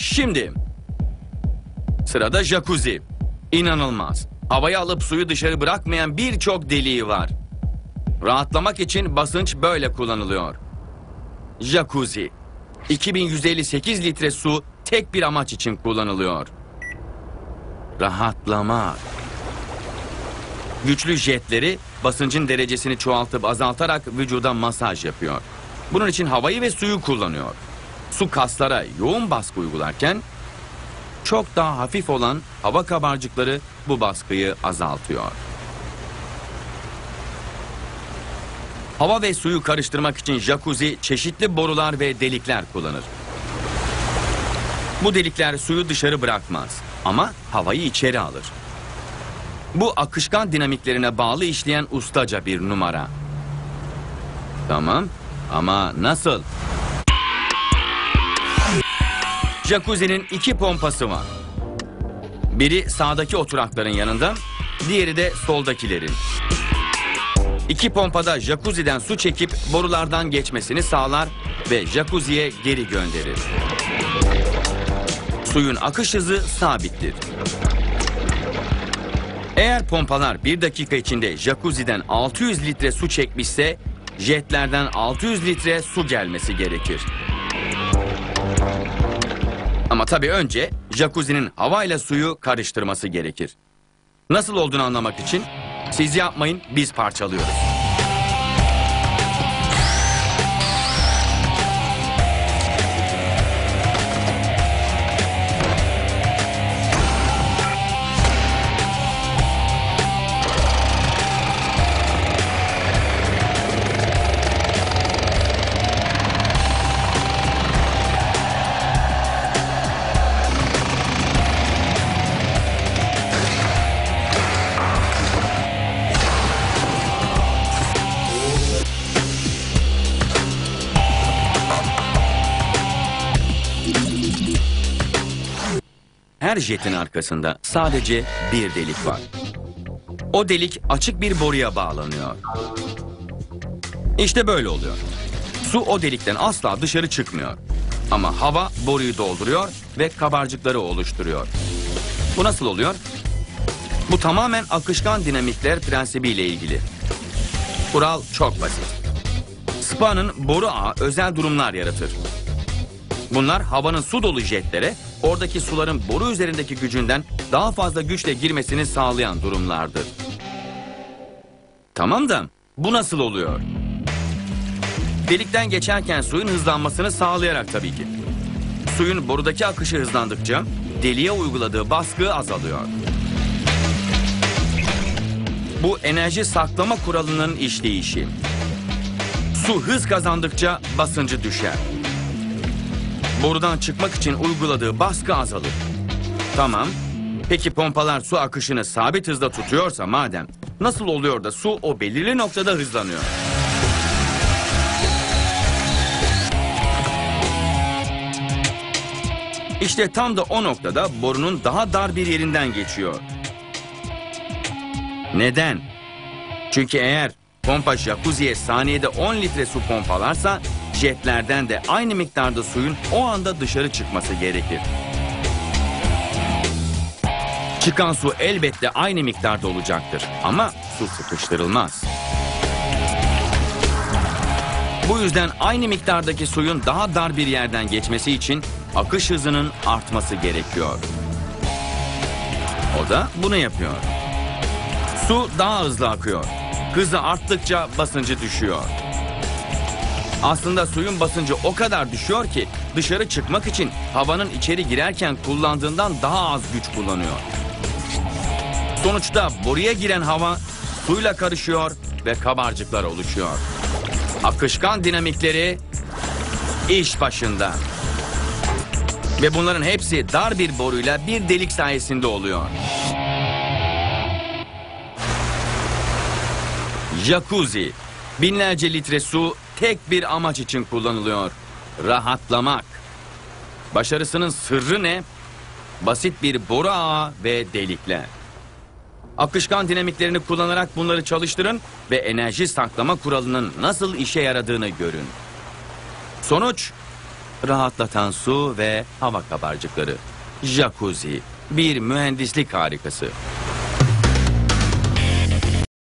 Şimdi sırada jacuzzi. İnanılmaz. Havayı alıp suyu dışarı bırakmayan birçok deliği var. Rahatlamak için basınç böyle kullanılıyor. Jacuzzi. 2158 litre su tek bir amaç için kullanılıyor. Rahatlamak. Güçlü jetleri basıncın derecesini çoğaltıp azaltarak vücuda masaj yapıyor. Bunun için havayı ve suyu kullanıyor. Su kaslara yoğun baskı uygularken çok daha hafif olan hava kabarcıkları bu baskıyı azaltıyor. Hava ve suyu karıştırmak için jacuzzi çeşitli borular ve delikler kullanır. Bu delikler suyu dışarı bırakmaz ama havayı içeri alır. Bu akışkan dinamiklerine bağlı işleyen ustaca bir numara. Tamam ama nasıl? Jacuzzi'nin iki pompası var. Biri sağdaki oturakların yanında, diğeri de soldakilerin. İki pompada jacuzzi'den su çekip borulardan geçmesini sağlar ve jacuzziye geri gönderir. Suyun akış hızı sabittir. Eğer pompalar bir dakika içinde jacuzzi'den 600 litre su çekmişse jetlerden 600 litre su gelmesi gerekir. Ama tabii önce jacuzzi'nin havayla suyu karıştırması gerekir. Nasıl olduğunu anlamak için siz yapmayın biz parçalıyoruz. Her jetin arkasında sadece bir delik var. O delik açık bir boruya bağlanıyor. İşte böyle oluyor. Su o delikten asla dışarı çıkmıyor. Ama hava boruyu dolduruyor ve kabarcıkları oluşturuyor. Bu nasıl oluyor? Bu tamamen akışkan dinamikler prensibiyle ilgili. Kural çok basit. Spa'nın boru ağı özel durumlar yaratır. Bunlar havanın su dolu jetlere oradaki suların boru üzerindeki gücünden daha fazla güçle girmesini sağlayan durumlardır. Tamam da bu nasıl oluyor? Delikten geçerken suyun hızlanmasını sağlayarak tabii ki. Suyun borudaki akışı hızlandıkça deliğe uyguladığı baskı azalıyor. Bu enerji saklama kuralının işleyişi. Su hız kazandıkça basıncı düşer. Borudan çıkmak için uyguladığı baskı azalır. Tamam. Peki pompalar su akışını sabit hızda tutuyorsa madem nasıl oluyor da su o belirli noktada hızlanıyor? İşte tam da o noktada borunun daha dar bir yerinden geçiyor. Neden? Çünkü eğer pompa jacuzziye saniyede 10 litre su pompalarsa jetlerden de aynı miktarda suyun o anda dışarı çıkması gerekir. Çıkan su elbette aynı miktarda olacaktır ama su sıkıştırılmaz. Bu yüzden aynı miktardaki suyun daha dar bir yerden geçmesi için akış hızının artması gerekiyor. O da bunu yapıyor. Su daha hızlı akıyor. Hızı arttıkça basıncı düşüyor. Aslında suyun basıncı o kadar düşüyor ki dışarı çıkmak için havanın içeri girerken kullandığından daha az güç kullanıyor. Sonuçta boruya giren hava suyla karışıyor ve kabarcıklar oluşuyor. Akışkan dinamikleri iş başında. Ve bunların hepsi dar bir boruyla bir delik sayesinde oluyor. Jacuzzi. Binlerce litre su tek bir amaç için kullanılıyor. Rahatlamak. Başarısının sırrı ne? Basit bir boru ağı ve delikler. Akışkan dinamiklerini kullanarak bunları çalıştırın ve enerji saklama kuralının nasıl işe yaradığını görün. Sonuç rahatlatan su ve hava kabarcıkları. Jacuzzi, bir mühendislik harikası.